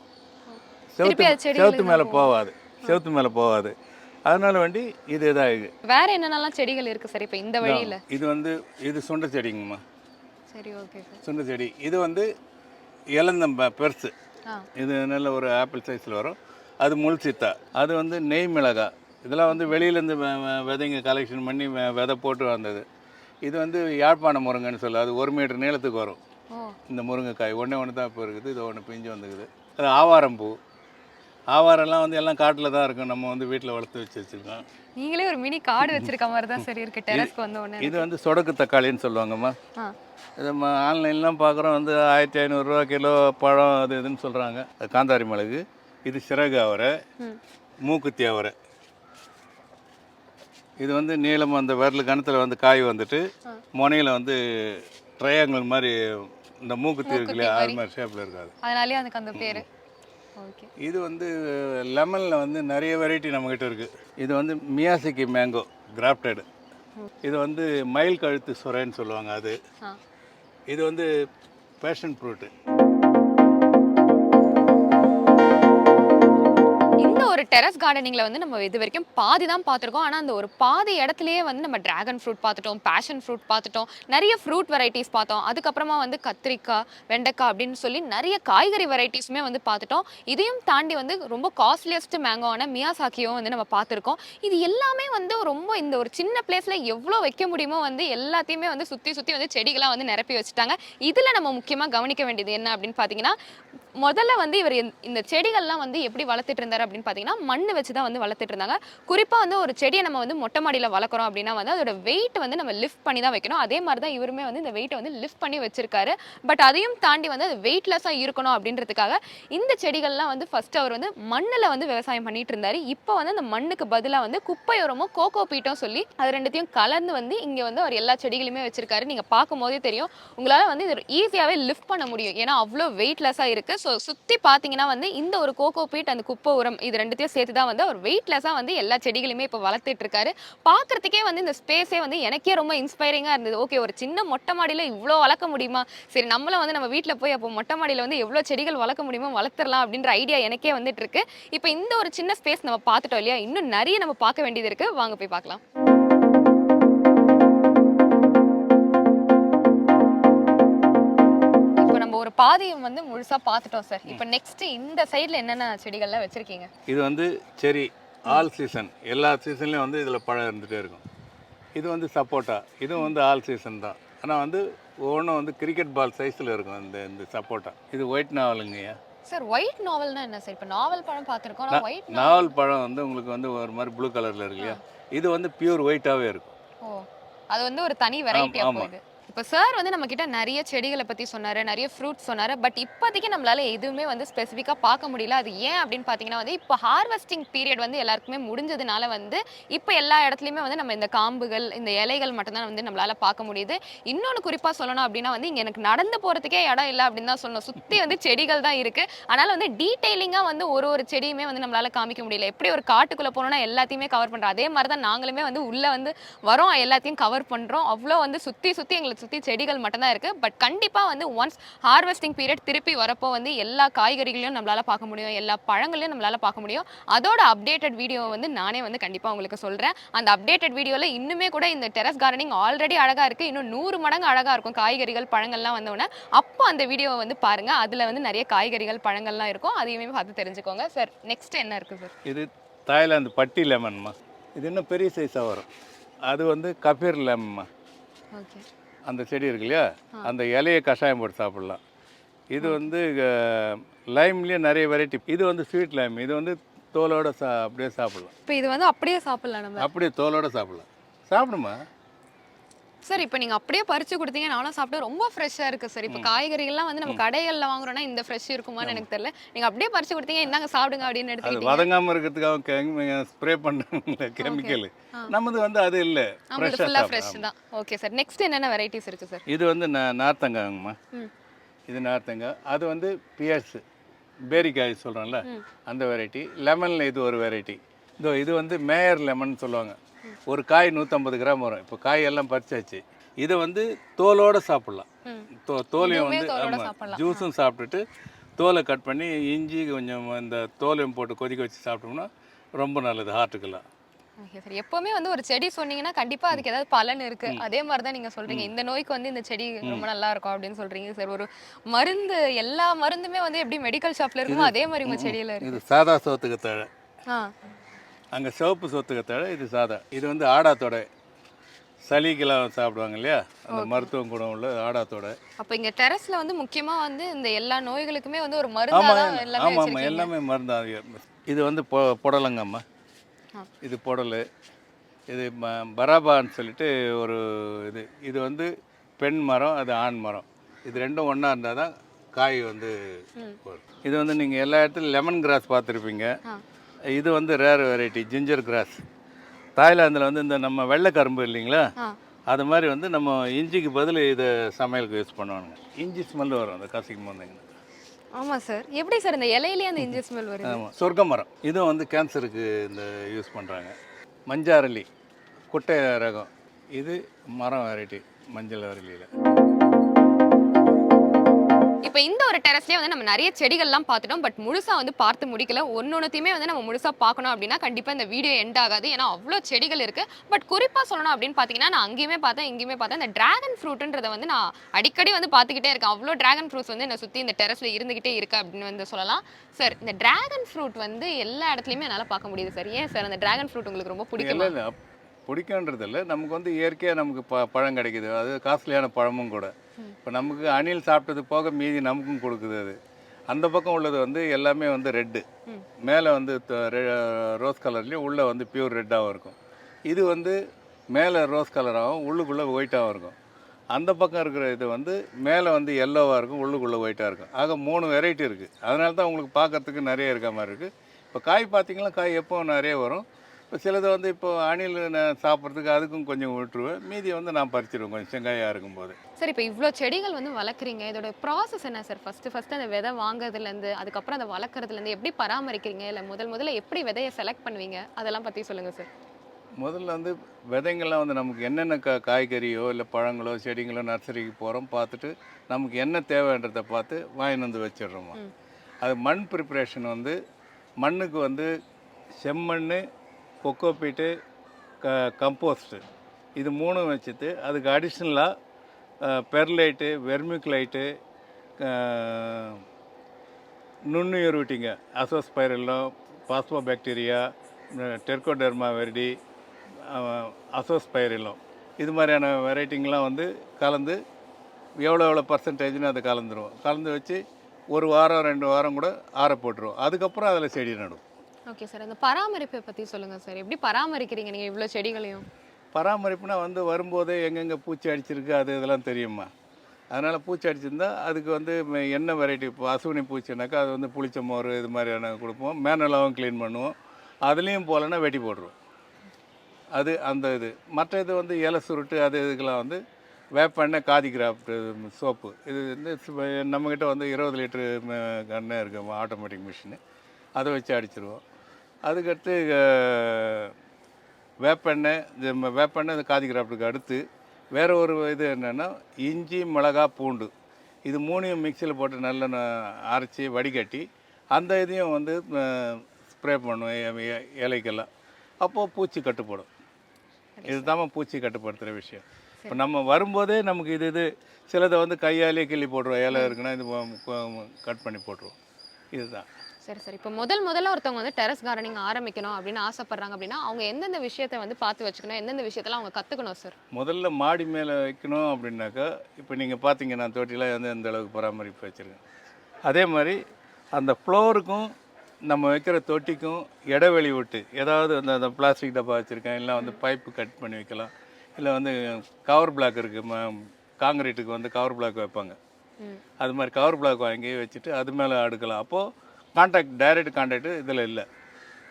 செவுத்து செவுத்து மேலே போகாது. செவுத்து மேலே போகாது. அதனால வேண்டி இது இதாகுது. வேற என்னென்னலாம் செடிகள் இருக்கு சார் இப்போ இந்த வழியில? இது வந்து இது சுண்டை செடிங்கம்மா. சரி ஓகே சுண்டை செடி. இது வந்து இளந்தம்ப பெருசு. இது நல்ல ஒரு ஆப்பிள் சைஸில் வரும். அது முள் சித்தா. அது வந்து நெய் மிளகாய் இதெல்லாம் வந்து வெளியிலேருந்து விதைங்க கலெக்ஷன் பண்ணி விதை போட்டு வந்தது. இது வந்து யாழ்ப்பாண முருங்கைன்னு சொல்லு. அது ஒரு மீட்டர் நீளத்துக்கு வரும். இந்த முருங்கைக்காய். ஒன்றே ஒன்று தான் இப்போ இருக்குது. இது ஒன்று பிஞ்சு வந்துக்குது. அது ஆவாரம் பூ. ஆவாரம்லாம் வந்து எல்லாம் காட்டில் தான் இருக்கும். நம்ம வந்து வீட்டில் வளர்த்து வச்சு வச்சுருக்கோம். நீங்களே ஒரு மினி காடு வச்சிருக்க மாதிரி தான் சரி இருக்கு. டெரஸ்க்கு வந்த உடனே இது வந்து சொடக்கு தக்காளின்னு சொல்லுவாங்கம்மா. இது நம்ம ஆன்லைன்லாம் பார்க்குறோம். வந்து ஆயிரத்தி ஐநூறுரூவா கிலோ பழம் அது இதுன்னு சொல்கிறாங்க அது காந்தாரி மிளகு. இது சிறகு அவரை. மூக்குத்தி அவரை. இது வந்து நீளமாக அந்த விரல் கணத்தில் வந்து காய் வந்துட்டு முனையில் வந்து ட்ரையாங்கிள் மாதிரி இந்த மூக்குத்தி இருக்கு இல்லையா அது மாதிரி. ஷேப்பில் இருக்காது. அதனாலயே அதுக்கு அந்த பேரு. இது வந்து லெமனில் வந்து நிறைய வெரைட்டி நம்மக்கிட்ட இருக்குது இது வந்து மியாசிக்கி மேங்கோ கிராஃப்டடு இது வந்து மயில் கழுத்து சுரைன்னு சொல்லுவாங்க அது. இது வந்து பேஷன் ஃப்ரூட்டு டெரஸ் கார்டனிங்கில் வந்து நம்ம இது வரைக்கும் பாதி தான் பார்த்துருக்கோம். ஆனால் அந்த ஒரு பாதி இடத்துலையே வந்து நம்ம ட்ராகன் ஃப்ரூட் பார்த்துட்டோம் பேஷன் ஃப்ரூட் பார்த்துட்டோம் நிறைய ஃப்ரூட் வெரைட்டிஸ் பார்த்தோம். அதுக்கப்புறமா வந்து கத்திரிக்காய் வெண்டைக்காய் அப்படின்னு சொல்லி நிறைய காய்கறி வெரைட்டிஸுமே வந்து பார்த்துட்டோம். இதையும் தாண்டி வந்து ரொம்ப காஸ்ட்லியஸ்ட் மேங்கோவான மியாசாக்கியும் வந்து நம்ம பார்த்துருக்கோம். இது எல்லாமே வந்து ரொம்ப இந்த ஒரு சின்ன பிளேஸில் எவ்வளோ வைக்க முடியுமோ வந்து எல்லாத்தையுமே வந்து சுற்றி சுற்றி வந்து செடிகளாக வந்து நிரப்பி வச்சுட்டாங்க. இதில் நம்ம முக்கியமாக கவனிக்க வேண்டியது என்ன அப்படின்னு பார்த்தீங்கன்னா முதல்ல வந்து இவர் இந்த- இந்த செடிகள்லாம் வந்து எப்படி வளர்த்துட்டு இருந்தார் அப்படின்னு பார்த்தீங்கன்னா மண் வச்சு தான் வந்து வளர்த்துட்டு இருந்தாங்க. குறிப்பாக வந்து ஒரு செடியை நம்ம வந்து மொட்டை மாடியில் வளர்க்குறோம் அப்படின்னா வந்து அதோட வெயிட் வந்து நம்ம லிஃப்ட் பண்ணி தான் வைக்கணும். அதே மாதிரி தான் இவருமே வந்து இந்த வெயிட்டை வந்து லிஃப்ட் பண்ணி வச்சிருக்காரு. பட் அதையும் தாண்டி வந்து அது வெயிட்லெஸ்ஸாக இருக்கணும் அப்படின்றதுக்காக இந்த செடிகள்லாம் வந்து ஃபர்ஸ்ட் அவர் வந்து மண்ணில் வந்து விவசாயம் பண்ணிட்டு இருந்தார். இப்போ வந்து அந்த மண்ணுக்கு பதிலாக வந்து குப்பை உரமும் கோகோ பீட்டும் சொல்லி அது ரெண்டுத்தையும் கலந்து வந்து இங்கே வந்து அவர் எல்லா செடிகளுமே வச்சிருக்காரு. நீங்கள் பார்க்கும்போதே தெரியும். உங்களால் வந்து இது ஈஸியாகவே லிஃப்ட் பண்ண முடியும். ஏன்னா அவ்வளோ வெயிட்லெஸ்ஸாக இருக்குது ஸோ சுற்றி பார்த்தீங்கன்னா வந்து இந்த ஒரு கோகோ பீட் அந்த குப்பை உரம் இது ரெண்டுத்தையும் சேர்த்து தான் வந்து அவர் வெயிட்லெஸ்ஸாக வந்து எல்லா செடிகளையுமே இப்போ வளர்த்துட்டு இருக்காரு பார்க்குறதுக்கே வந்து இந்த ஸ்பேஸே வந்து எனக்கே ரொம்ப இன்ஸ்பைரிங்காக இருந்தது. ஓகே ஒரு சின்ன மொட்டை மாடியில் இவ்வளோ வளர்க்க முடியுமா? சரி நம்மளும் வந்து நம்ம வீட்டில் போய் அப்போ மொட்டை மாடியில் வந்து எவ்வளோ செடிகள் வளர்க்க முடியுமோ வளர்த்துறலாம் அப்படின்ற ஐடியா எனக்கே வந்துட்டு இருக்கு இப்போ இந்த ஒரு சின்ன ஸ்பேஸ் நம்ம பார்த்துட்டோம் இல்லையா? இன்னும் நிறைய நம்ம பார்க்க வேண்டியது இருக்கு. வாங்க போய் பார்க்கலாம். ஒரு பாதையை வந்து முழுசா பார்த்துட்டோம் சார் இப்போ நெக்ஸ்ட் இந்த சைடுல என்னென்ன செடிகள்லாம் வச்சிருக்கீங்க? இது வந்து செரி ஆல் சீசன் எல்லா சீசன்லேயும் வந்து இதில் பழம் இருந்துகிட்டே இருக்கும். இது வந்து சப்போட்டா. இதுவும் வந்து ஆல் சீசன் தான். ஆனால் வந்து ஒவ்வொன்றும் வந்து கிரிக்கெட் பால் சைஸில் இருக்கும் இந்த இந்த சப்போட்டா. இது ஒயிட் நாவலுங்கய்யா சார் ஒயிட் நாவல்னா என்ன சார் இப்போ நாவல் பழம் பார்த்துருக்கோம் ஒயிட் நாவல் பழம் வந்து உங்களுக்கு வந்து ஒரு மாதிரி ப்ளூ கலரில் இருக்கு இல்லையா? இது வந்து பியூர் ஒயிட்டாகவே இருக்கும். ஓ அது வந்து ஒரு தனி வெரைட்டி ஆமா. இப்போ சார் வந்து நம்ம கிட்ட நிறைய செடிகளை பற்றி சொன்னார் நிறைய ஃப்ரூட்ஸ் சொன்னார் பட் இப்போதைக்கு நம்மளால எதுவுமே வந்து ஸ்பெசிஃபிக்காக பார்க்க முடியல. அது ஏன் அப்படின்னு பார்த்தீங்கன்னா வந்து இப்போ ஹார்வெஸ்டிங் பீரியட் வந்து எல்லாருக்குமே முடிஞ்சதுனால வந்து இப்போ எல்லா இடத்துலையுமே வந்து நம்ம இந்த காம்புகள் இந்த இலைகள் மட்டும்தான் வந்து நம்மளால பார்க்க முடியுது. இன்னொன்று குறிப்பாக சொல்லணும் அப்படின்னா வந்து இங்கே எனக்கு நடந்து போகிறதுக்கே இடம் இல்லை அப்படின்னு தான் சொல்லணும். சுற்றி வந்து செடிகள் தான் இருக்குது அதனால் வந்து டீட்டெயிலிங்காக வந்து ஒரு ஒரு செடியுமே வந்து நம்மளால காமிக்க முடியல. எப்படி ஒரு காட்டுக்குள்ளே போனோம்னா எல்லாத்தையுமே கவர் பண்ணுறோம் அதே மாதிரி தான் நாங்களுமே வந்து உள்ளே வந்து வரோம் எல்லாத்தையும் கவர் பண்ணுறோம் அவ்வளோ வந்து சுற்றி சுற்றி எங்களுக்கு சுற்றி செடிகள் மட்டும்தான் இருக்குது பட் கண்டிப்பாக வந்து ஒன்ஸ் ஹார்வெஸ்டிங் பீரியட் திருப்பி வரப்போ வந்து எல்லா காய்கறிகளையும் நம்மளால் பார்க்க முடியும். எல்லா பழங்களையும் நம்மளால் பார்க்க முடியும். அதோட அப்டேட்டட் வீடியோ வந்து நானே வந்து கண்டிப்பாக உங்களுக்கு சொல்கிறேன் அந்த அப்டேட்டட் வீடியோவில் இன்னுமே கூட இந்த டெரஸ் கார்டனிங் ஆல்ரெடி அழகாக இருக்குது இன்னும் நூறு மடங்கு அழகாக இருக்கும். காய்கறிகள் பழங்கள்லாம் வந்தோடனே அப்போ அந்த வீடியோவை வந்து பாருங்கள் அதில் வந்து நிறைய காய்கறிகள் பழங்கள்லாம் இருக்கும். அதையுமே பார்த்து தெரிஞ்சுக்கோங்க. சார் நெக்ஸ்ட் என்ன இருக்குது சார் இது தாய்லாந்து பட்டி லெமன்மா இது இன்னும் பெரிய சைஸாக வரும். அது வந்து கபீர் லெமன்மா ஓகே அந்த செடி இருக்கு இல்லையா? அந்த இலையை கஷாயம் போட்டு சாப்பிடலாம். இது வந்து லைம்லேயே நிறைய வெரைட்டி இது வந்து ஸ்வீட் லைம் இது வந்து தோலோட சா அப்படியே சாப்பிடலாம். இப்போ இது வந்து அப்படியே சாப்பிட்லாம் நம்ம. அப்படியே தோலோட சாப்பிடலாம். சாப்பிடுமா? சார் இப்போ நீங்க அப்படியே பறிச்சு கொடுத்தீங்க நானும் சாப்பிட்டு ரொம்ப ஃப்ரெஷ்ஷாக இருக்கு சார் இப்போ காய்கறிகள்லாம் வந்து நம்ம கடைகளில் வாங்குறோம்னா இந்த ஃப்ரெஷ் இருக்குமான்னு எனக்கு தெரியல. நீங்க அப்படியே பறிச்சு கொடுத்தீங்க இந்தாங்க சாப்பிடுங்க அப்படின்னு எடுத்துக்கிட்டீங்க. வதங்காமல் இருக்கிறதுக்காக ஸ்ப்ரே பண்ணுறாங்களே கெமிக்கல் நமது வந்து அது இல்லை. ஃபுல்லாக ஃப்ரெஷ் தான். ஓகே சார் நெக்ஸ்ட் என்னென்ன வெரைட்டிஸ் இருக்கு சார் இது வந்து நார்த்தங்காய்ங்கம்மா. இது நார்த்தங்காய். அது வந்து பியர்ஸ் பேரிக்காய் சொல்கிறோம்ல அந்த வெரைட்டி லெமனில் இது ஒரு வெரைட்டி இதோ இது வந்து மேயர் லெமன் சொல்லுவாங்க. ஒரு காய் நூற்றம்பது கிராம் வரும். இப்போ காய் எல்லாம் பறிச்சாச்சு. இதை வந்து தோலோட சாப்பிட்லாம். தோ தோலையும் வந்து ஆமாம். ஜூஸும் சாப்பிட்டுட்டு தோலை கட் பண்ணி இஞ்சி கொஞ்சம் இந்த தோலையும் போட்டு கொதிக்க வச்சு சாப்பிட்டோம்னா ரொம்ப நல்லது ஹார்ட்டுக்கெல்லாம். எப்பவுமே வந்து ஒரு செடி சொன்னீங்கன்னா கண்டிப்பா அதுக்கு ஏதாவது பலன் இருக்கு. அதே மாதிரி தான் நீங்க சொல்றீங்க. இந்த நோய்க்கு வந்து இந்த செடி ரொம்ப நல்லா இருக்கும் அப்படின்னு சொல்றீங்க. சார் ஒரு மருந்து எல்லா மருந்துமே வந்து எப்படி மெடிக்கல் ஷாப்ல இருக்குமோ அதே மாதிரி உங்க செடியில இருக்கு. சாதா சோத்துக்கு தழை அங்கே சிவப்பு சொத்துக்கு தழை இது சாதா இது வந்து ஆடாத்தொடை சளிக்கெல்லாம் சாப்பிடுவாங்க இல்லையா? அந்த மருத்துவம் குணம் உள்ள ஆடாத்தொடை. அப்ப இங்க டெரஸ்ல வந்து முக்கியமா வந்து இந்த எல்லா நோய்களுக்குமே வந்து ஒரு மருந்தா ஆமாம் ஆமாம் எல்லாமே மருந்து. இது வந்து பொ புடலங்கம்மா. இது புடல். இது பராபான்னு சொல்லிட்டு ஒரு இது. இது வந்து பெண் மரம் அது ஆண் மரம். இது ரெண்டும் ஒன்றா இருந்தால் தான் காய் வந்து இது வந்து நீங்கள் எல்லா இடத்துலையும் லெமன் கிராஸ் பார்த்துருப்பீங்க. இது வந்து ரேர் வெரைட்டி ஜிஞ்சர் கிராஸ் தாய்லாந்தில் வந்து இந்த நம்ம வெள்ளை கரும்பு இல்லைங்களா. அது மாதிரி வந்து நம்ம இஞ்சிக்கு பதில் இதை சமையலுக்கு யூஸ் பண்ணுவானுங்க. இஞ்சி ஸ்மெல் வரும் அந்த கசிக்கும் போதுங்க ஆமா சார். எப்படி சார் இந்த இலையிலேயே அந்த இஞ்சி ஸ்மெல் வருது? ஆமாம் சொர்க்க மரம் இதுவும் வந்து கேன்சருக்கு இந்த யூஸ் பண்ணுறாங்க மஞ்சாரளி குட்டை ரகம் இது மரம் வெரைட்டி மஞ்சள் அரளியில் இப்போ இந்த ஒரு டெரஸ்லேயே வந்து நம்ம நிறைய செடிகள்லாம் பார்த்துட்டோம். பட் முழுசா வந்து பார்த்து முடிக்கல. ஒன்னொன்னுத்தையுமே வந்து நம்ம முழுசா பார்க்கணும் அப்படின்னா கண்டிப்பா இந்த வீடியோ எண்ட் ஆகாது. ஏன்னா அவ்வளோ செடிகள் இருக்கு. பட் குறிப்பா சொல்லணும் அப்படின்னு பார்த்தீங்கன்னா நான் அங்கேயுமே பார்த்தேன் இங்கேயுமே பார்த்தேன். இந்த டிராகன் ஃப்ரூட்ன்றத வந்து நான் அடிக்கடி வந்து பார்த்துக்கிட்டே இருக்கேன். அவ்வளோ டிராகன் ஃப்ரூட்ஸ் வந்து என்னை சுற்றி இந்த டெரஸ்ல இருந்துகிட்டே இருக்கு அப்படின்னு வந்து சொல்லலாம். சார் இந்த டிராகன் ஃப்ரூட் வந்து எல்லா இடத்துலையுமே என்னால் பார்க்க முடியுது சார் ஏன் சார் அந்த டிராகன் ஃப்ரூட் உங்களுக்கு ரொம்ப பிடிக்குமா? இல்லை இல்லை பிடிக்குன்றது இல்லை நமக்கு வந்து இயற்கையாக நமக்கு ப பழம் கிடைக்குது. அது காஸ்ட்லியான பழமும் கூட. இப்போ நமக்கு அணில் சாப்பிட்டது போக மீதி நமக்கும் கொடுக்குது அது. அந்த பக்கம் உள்ளது வந்து எல்லாமே வந்து ரெட்டு. மேலே வந்து ரோஸ் கலர்லேயும் உள்ளே வந்து பியூர் ரெட்டாகவும் இருக்கும். இது வந்து மேலே ரோஸ் கலராகவும் உள்ளுக்குள்ளே ஒயிட்டாகவும் இருக்கும். அந்த பக்கம் இருக்கிற இது வந்து மேலே வந்து எல்லோவாக இருக்கும் உள்ளுக்குள்ளே ஒயிட்டாக இருக்கும். ஆக மூணு வெரைட்டி இருக்குது அதனால தான் உங்களுக்கு பார்க்கறதுக்கு நிறைய இருக்க மாதிரி இருக்குது இப்போ காய் பார்த்தீங்கன்னா காய் எப்போ நிறைய வரும். இப்போ சிலது வந்து இப்போ அணில் நான் சாப்பிட்றதுக்கு அதுக்கும் கொஞ்சம் விட்டுருவேன். மீதியை வந்து நான் பறிச்சிடுவேன் கொஞ்சம் செங்காயாக இருக்கும்போது. சார் இப்போ இவ்வளோ செடிகள் வந்து வளர்க்குறீங்க. இதோட ப்ராசஸ் என்ன சார்? ஃபஸ்ட்டு ஃபஸ்ட்டு அந்த விதை வாங்குறதுலேருந்து அதுக்கப்புறம் அதை வளர்க்குறதுலேருந்து எப்படி பராமரிக்கிறீங்க? இல்லை முதல் முதல்ல எப்படி விதையை செலக்ட் பண்ணுவீங்க? அதெல்லாம் பற்றி சொல்லுங்கள் சார். முதல்ல வந்து விதைங்கள்லாம் வந்து நமக்கு என்னென்ன கா காய்கறியோ இல்லை பழங்களோ செடிங்களோ நர்சரிக்கு போகிறோம் பார்த்துட்டு நமக்கு என்ன தேவைன்றதை பார்த்து வாங்கிட்டு வந்து வச்சிடுறோமா. அது மண் ப்ரிப்ரேஷன் வந்து மண்ணுக்கு வந்து செம்மண் கொக்கோபீட்டு க கம்போஸ்ட்டு. இது மூணும் வச்சுட்டு அதுக்கு அடிஷ்னலாக பெர்லைட்டு வெர்மிக்லைட்டு நுண்ணுயிர் விட்டிங்க Azospirillum phospho bacteria Trichoderma viride Azospirillum இது மாதிரியான வெரைட்டிங்கெலாம் வந்து கலந்து எவ்வளோ எவ்வளோ பர்சன்டேஜ்னு அதை கலந்துருவோம் கலந்து வச்சு ஒரு வாரம் ரெண்டு வாரம் கூட ஆற போட்டுருவோம் அதுக்கப்புறம் அதில் செடி நடும். ஓகே சார் அந்த பராமரிப்பை பற்றி சொல்லுங்கள் சார் எப்படி பராமரிக்கிறீங்க நீங்கள் இவ்வளோ செடிகளையும்? பராமரிப்புனா வந்து வரும்போதே எங்கெங்கே பூச்சி அடிச்சிருக்கு அது இதெல்லாம் தெரியுமா அதனால் பூச்சி அடிச்சிருந்தா அதுக்கு வந்து ம- என்ன வெரைட்டி இப்போ அசுவினி பூச்சினாக்கா அது வந்து புளிச்ச மோர் இது மாதிரியான கொடுப்போம். மேனலாவும் க்ளீன் பண்ணுவோம். அதுலேயும் போகலன்னா வெட்டி போடுறோம் அது அந்த இது. மற்ற இது வந்து இலை சுருட்டு அது இதுக்கெல்லாம் வந்து வேப்பெண்ணெய் காதி கிராஃப்ட் சோப்பு இது வந்து நம்மக்கிட்ட வந்து இருபது லிட்டரு கண்ணே இருக்கு ஆட்டோமேட்டிக் மிஷினு. அதை வச்சு அடிச்சிருவோம். அதுக்கடுத்து வேப்பெண்ணெய் இது வேப்பெண்ணெய் இந்த காதி கிராஃப்ட்டுக்கு அடுத்து வேறு ஒரு இது என்னென்னா இஞ்சி மிளகா பூண்டு. இது மூணையும் மிக்சியில் போட்டு நல்லா அரைச்சி வடிகட்டி அந்த இதையும் வந்து ஸ்ப்ரே பண்ணுவோம் இலைக்கெல்லாம். அப்போது பூச்சி கட்டுப்படும். இதுதான் பூச்சி கட்டுப்படுத்துகிற விஷயம். இப்போ நம்ம வரும்போதே நமக்கு இது இது சிலதை வந்து கையாலே கிள்ளி போட்டுருவோம். இலை இருக்குன்னா இது கட் பண்ணி போட்டுருவோம். இதுதான். சரி சரி. இப்போ முதல் முதல்ல ஒருத்தவங்க வந்து டெரஸ் கார்டனிங் ஆரம்பிக்கணும் அப்படின்னு ஆசைப்படுறாங்க அப்படின்னா அவங்க எந்தெந்த விஷயத்தை வந்து பார்த்து வச்சுக்கணும்? எந்தெந்த விஷயத்தெல்லாம் அவங்க கற்றுக்கணும் சார் முதல்ல மாடி மேலே வைக்கணும் அப்படின்னாக்கா இப்போ நீங்கள் பார்த்தீங்க நான் தொட்டிலாம் வந்து எந்த அளவுக்கு பராமரிப்பு வச்சுருக்கேன். அதே மாதிரி அந்த ஃப்ளோருக்கும் நம்ம வைக்கிற தொட்டிக்கும் இடைவெளி விட்டு ஏதாவது அந்த அந்த பிளாஸ்டிக் டப்பா வச்சுருக்கேன் இல்லை வந்து பைப்பு கட் பண்ணி வைக்கலாம் இல்லை வந்து கவர் பிளாக் இருக்குது ம காங்கிரீட்டுக்கு வந்து கவர் பிளாக் வைப்பாங்க. அது மாதிரி கவர் பிளாக் வாங்கி வச்சுட்டு அது மேலே அடுக்கலாம். அப்போது கான்டாக்ட் டைரக்ட் கான்டாக்டு இதில் இல்லை.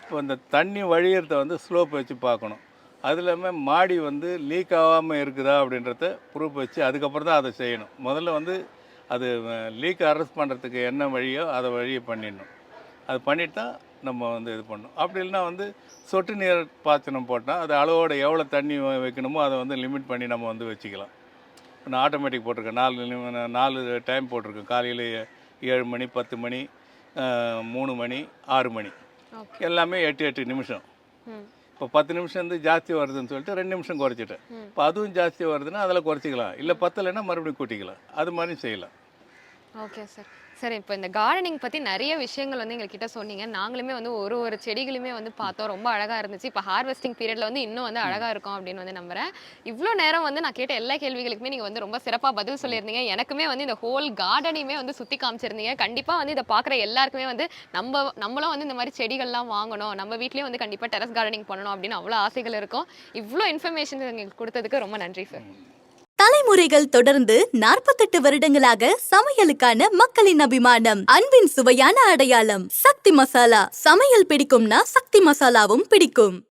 இப்போ இந்த தண்ணி வழியறத வந்து ஸ்லோப் வச்சு பார்க்கணும். அது இல்லாமல் மாடி வந்து லீக் ஆகாமல் இருக்குதா அப்படின்றத ப்ரூஃப் வச்சு அதுக்கப்புறம் தான் அதை செய்யணும். முதல்ல வந்து அது லீக் அரெஸ்ட் பண்ணுறதுக்கு என்ன வழியோ அதை வழியை பண்ணிடணும். அது பண்ணிட்டு தான் நம்ம வந்து இது பண்ணணும். அப்படி இல்லைன்னா வந்து சொட்டு நீர் பாய்ச்சனம் போட்டால் அது அளவோட எவ்வளோ தண்ணி வைக்கணுமோ அதை வந்து லிமிட் பண்ணி நம்ம வந்து வச்சுக்கலாம். நான் ஆட்டோமேட்டிக் போட்டிருக்கேன். நாலு நாலு டைம் போட்டிருக்கேன். காலையில் ஏழு மணி பத்து மணி மூணு மணி ஆறு மணி. எல்லாமே எட்டு எட்டு நிமிஷம். இப்போ பத்து நிமிஷம் வந்து ஜாஸ்தி வருதுன்னு சொல்லிட்டு ரெண்டு நிமிஷம் குறைச்சிட்டேன். இப்போ அதுவும் ஜாஸ்தி வருதுன்னா அதில் குறைச்சிக்கலாம். இல்லை பத்தலைன்னா மறுபடியும் கூட்டிக்கலாம். அது மாதிரி செய்யலாம். Okay sir. சார் இப்போ இந்த கார்டனிங் பற்றி நிறைய விஷயங்கள் வந்து எங்ககிட்ட சொன்னீங்க. நாங்களுமே வந்து ஒரு ஒரு செடிகளுமே வந்து பார்த்தோம். ரொம்ப அழகாக இருந்துச்சு. இப்போ ஹார்வெஸ்டிங் பீரியடில் வந்து இன்னும் வந்து அழகாக இருக்கும் அப்படின்னு வந்து நம்புறேன். இவ்வளோ நேரம் வந்து நான் கேட்ட எல்லா கேள்விகளுக்குமே நீங்கள் வந்து ரொம்ப சிறப்பாக பதில் சொல்லியிருந்தீங்க. எனக்குமே வந்து இந்த ஹோல் கார்டனையுமே வந்து சுற்றி காமிச்சிருந்தீங்க. கண்டிப்பாக வந்து இதை பார்க்குற எல்லாருக்குமே வந்து நம்ம நம்மளும் வந்து இந்த மாதிரி செடிகள்லாம் வாங்கணும். நம்ம வீட்லேயும் வந்து கண்டிப்பாக டெரஸ் கார்டனிங் பண்ணணும் அப்படின்னு அவ்வளோ ஆசைகள் இருக்கும். இவ்வளோ இன்ஃபர்மேஷன் எங்களுக்கு கொடுத்ததுக்கு ரொம்ப நன்றி சார் தலைமுறைகள் தொடர்ந்து நாற்பத்தெட்டு வருடங்களாக சமையலுக்கான மக்களின் அபிமானம் அன்பின் சுவையான அடையாளம். சக்தி மசாலா சமையல் பிடிக்கும்னா சக்தி மசாலாவும் பிடிக்கும்.